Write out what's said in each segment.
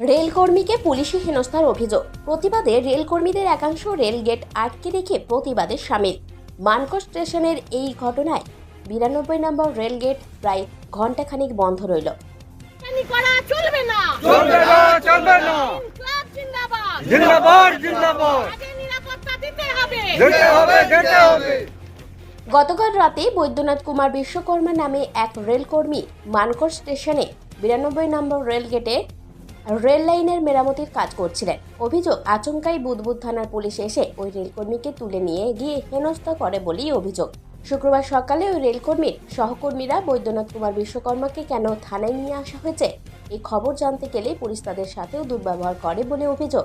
রেলকর্মীকে পুলিশি হেনস্থার অভিযোগ। প্রতিবাদে রেলকর্মীদের একাংশ রেল গেট আটকে রেখে প্রতিবাদে সামিল। মানকর স্টেশনের এই ঘটনায় বিরানব্বই নম্বর রেল গেট প্রায় ঘণ্টাখানিক বন্ধ রইল। চলবে না। চলবে না চলবে না। জিন্দাবাদ। জিন্দাবাদ জিন্দাবাদ। নিরাপত্তা দিতে হবে। যেতে হবে যেতে হবে। গতকাল রাতে বৈদ্যনাথ কুমার বিশ্বকর্মা নামে এক রেলকর্মী মানকর স্টেশনে বিরানব্বই নম্বর রেল গেটে রেল লাইনের মেরামতির কাজ করছিলেন। অভিযোগ, আচমকাই বুদবুদ থানার পুলিশ এসে ওই রেলকর্মীকে তুলে নিয়ে গিয়ে হেনস্থা করে বলেই অভিযোগ। শুক্রবার সকালে ওই রেলকর্মীর সহকর্মীরা বৈদ্যনাথ কুমার বিশ্বকর্মাকে কেন থানায় নিয়ে আসা হয়েছে, এই খবর জানতে গেলে পুলিশ তাদের সাথেও দুর্ব্যবহার করে বলে অভিযোগ।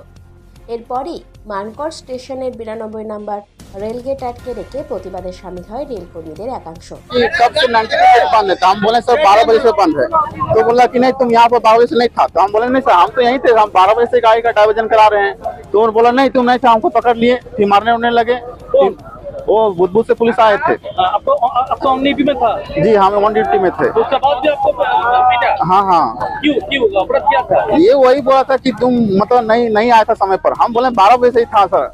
এরপরই মানকর স্টেশনের বিরানব্বই নম্বর রেলগেট আটকে রেখে প্রতিবাদে সামিল হয় রেলকর্মীদের একাংশ कि कब से नाइन्टी से बंद है तो हम बोले सर बारह बजे से बंद है तो बोला कि नहीं तुम यहाँ पर बारह बजे से नहीं था तो हम बोले नहीं सर हम तो यहीं थे हम बारह बजे से गाड़ी का डाइवर्जन करा रहे हैं तो उन्होंने बोला नहीं तुम नहीं था हमको पकड़ लिए फिर मारने उड़ने लगे फिर वो बुद्धबुद से पुलिस आए थे आपको अब तो ऑन ड्यूटी में था जी हम वन ड्यूटी में थे तो उसके बाद भी आपको पीटा हाँ हाँ क्यों क्यों अपराध क्या था ये वही बोला था कि तुम मतलब नहीं नहीं आया था समय पर हम बोले बारह बजे से ही था सर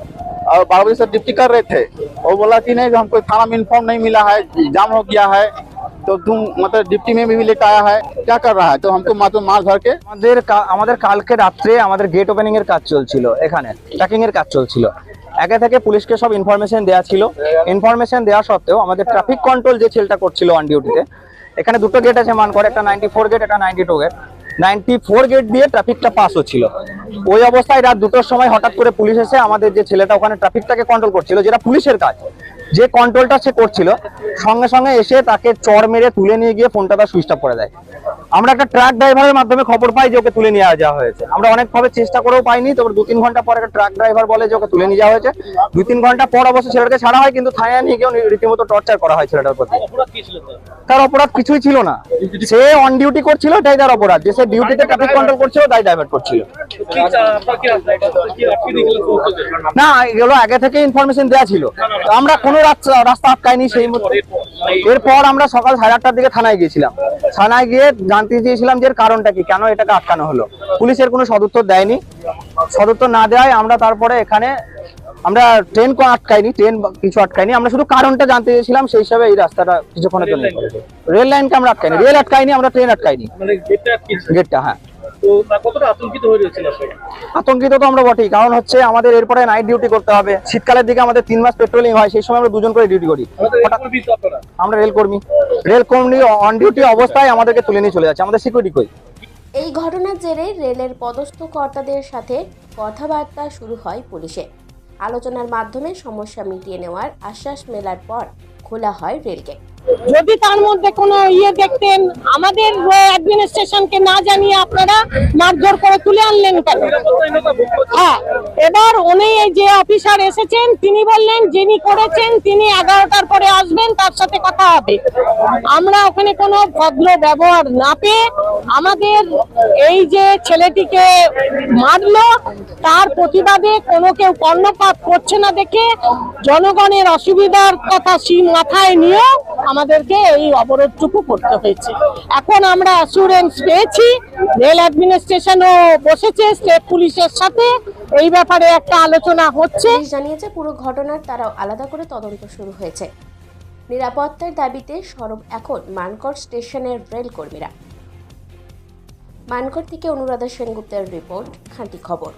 और बारह बजे से ड्यूटी कर रहे थे वो बोला कि नहीं हमको थाना में इन्फॉर्म नहीं मिला है जाम हो गया है तो तुम मतलब डिप्टी में भी लेट आया है क्या कर रहा है तो हमको मार मार धर के আমাদের কা- আমাদের কালকে রাত্রে আমাদের গেট ওপেনিং এর কাজ চলছিল এখানে ট্র্যাকিং এর কাজ চলছিল আগে থেকে পুলিশকে সব ইনফরমেশন দেওয়া ছিল। ইনফরমেশন দেওয়া সত্ত্বেও আমাদের ট্রাফিক কন্ট্রোল যে ছেলেটা করছিল অন ডিউটিতে এখানে দুটো গেট আছে মান করে একটা নাইনটি ফোর গেট একটা ninety two gate ninety four gate দিয়ে ট্রাফিকটা পাস হচ্ছিল। ওই অবস্থায় রাত দুটোর সময় হঠাৎ করে পুলিশ এসে আমাদের যে ছেলেটা ওখানে ট্রাফিকটাকে কন্ট্রোল করছিল, যেটা পুলিশের কাজ। যে কন্ট্রোলটা সে করছিল, সঙ্গে সঙ্গে এসে তাকে চর মেরে তুলে নিয়ে গিয়ে ফোনটা তার সুইচ অফ করে দেয়। আমরা একটা ট্রাক ড্রাইভারের মাধ্যমে খবর পাই যে ওকে তুলে নিয়ে যাওয়া হয়েছে। আমরা অনেকভাবে চেষ্টা করেও পাইনি তারপর দু তিন ঘণ্টা পর একটা ট্রাক ড্রাইভার বলে যে ওকে তুলে নিয়ে যাওয়া হয়েছে। দু তিন ঘণ্টা পর অবশ্য ছেলেটাকে ছাড়া হয় কিন্তু থায়া নিয়ে গিয়ে রীতিমতো টর্চার করা হয় ছেলেটার প্রতি। তার অপরাধ কিছুই ছিল না। সে অন ডিউটি করছিল এটাই তার অপরাধ। যে সে ডিউটিতে ট্রাফিক কন্ট্রোল করছিল তাই ডাইভার্ট করছিল। না এগুলো আগে থেকে ইনফরমেশন দেওয়া ছিল। আমরা কোনো রাস্তা আটকায়নি সেই মুহূর্তে। এরপর আমরা সকাল সাড়ে আটটার দিকে থানায় গিয়েছিলাম। থানায় গিয়ে জানতে চেয়েছিলাম যে কারণটা কি কেন এটাকে আটকানো হলো। পুলিশের কোনো সদুত্তর দেয়নি। সদুত্তর না দেওয়ায় আমরা তারপরে এখানে আমরা ট্রেন কো আটকাইনি ট্রেন কিছু আটকাইনি। আমরা শুধু কারণটা জানতে চেয়েছিলাম সেই হিসাবে এই রাস্তাটা কিছুক্ষণের জন্য। রেল লাইনকে আমরা আটকাইনি রেল আটকাইনি আমরা ট্রেন আটকাইনি। মানে গেটটা হ্যাঁ। তো কতটা আতঙ্কিত হয়ে রয়েছিল আপনারা আতঙ্কিত তো আমরা বটেই কারণ হচ্ছে আমাদের এরপরে নাইট ডিউটি করতে হবে। শীতকালের দিকে আমাদের তিন মাস পেট্রোলিং হয় সেই সময় আমরা দুজন করে ডিউটি করি। আমরা রেল কর্মী। রেল কর্মী অন ডিউটি অবস্থায় আমাদেরকে তুলে নিয়ে চলে যাচ্ছে আমাদের সিকিউরিটি কই? এই ঘটনার জেরে রেলের পদস্থ কর্তাদের সাথে কথাবার্তা শুরু হয় পুলিশে। আলোচনার মাধ্যমে সমস্যা মিটিয়ে নেওয়ার আশ্বাস মেলার পর খোলা হয় রেলগেট যদি তার মধ্যে কোনো ইয়ে দেখতেন, আমাদের অ্যাডমিনিস্ট্রেশনকে না জানিয়ে আপনারা মারধর করে তুলে আনলেন কেন। হ্যাঁ এবার উনি যে অফিসার এসেছেন, তিনি বললেন, যিনি করেছেন, তিনি এগারোটার পরে আসবেন, তার সাথে কথা হবে আমরা ওখানে কোনো ভদ্র ব্যবহার না পেয়ে আমাদের এই যে ছেলেটিকে মারলো, তার প্রতিবাদে কোনো কেউ কর্ণপাত করছে না দেখে জনগণের অসুবিধার কথা মাথায় নিয়ে আমাদেরকে এই অবরোধটুকু করতে হয়েছে। এখন আমরা অ্যাসুরেন্স পেয়েছি রেল অ্যাডমিনিস্ট্রেশনও বসেছে স্টেট পুলিশের সাথে। এই ব্যাপারে একটা আলোচনা হচ্ছে। জানিয়েছে, পুরো ঘটনার তারাও আলাদা করে তদন্ত শুরু হয়েছে। নিরাপত্তার দাবিতে সরব এখন মানকর স্টেশনের রেল কর্মীরা। মানকর থেকে অনুরাধা সেনগুপ্তের রিপোর্ট, খাঁটি খবর।